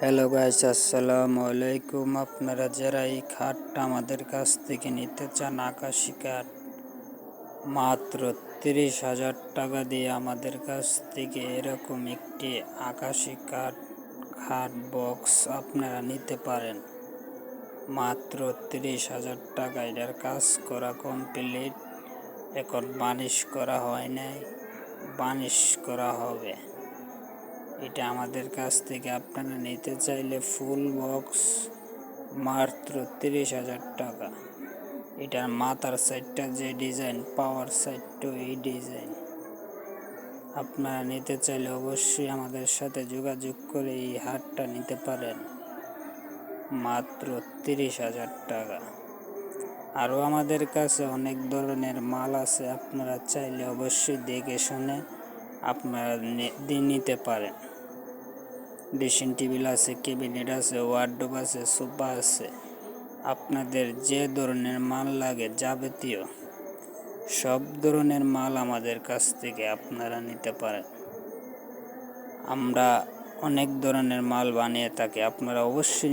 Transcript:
Hello guys আসসালামু আলাইকুম আপনারা যারা এই খাটটা আমাদের কাছ থেকে নিতে চান, আকাশি কাঠ মাত্র তিরিশ হাজার টাকা দিয়ে আমাদের কাছ থেকে এরকম একটি আকাশি কাঠ খাট বক্স আপনারা নিতে পারেন। মাত্র তিরিশ হাজার টাকা। এটার কাজ করা কমপ্লিট এখন বানিশ করা হয় নাই। বানিশ করা হবে। এটা আমাদের কাছ থেকে আপনারা নিতে চাইলে ফুল বক্স মাত্র তিরিশ হাজার টাকা। এটার মাথার সাইডটা যে ডিজাইন পাওয়ার সাইডটাও এই ডিজাইন আপনারা নিতে চাইলে অবশ্যই আমাদের সাথে যোগাযোগ করে এই হারটা নিতে পারেন। মাত্র তিরিশ হাজার টাকা। আরও আমাদের কাছে অনেক ধরনের মাল আছে, আপনারা চাইলে অবশ্যই দেখে শুনে আপনারা নিতে পারেন। ড্রেসিং টেবিল আছে, ক্যাবিনেট আছে, ওয়ার্ডরোব আছে, সোফা আছে। আপনাদের যে ধরনের মাল লাগে, যাবতীয় সব ধরনের মাল আমাদের কাছ থেকে আপনারা নিতে পারেন। আমরা অনেক ধরনের মাল বানিয়ে থাকি, আপনারা অবশ্যই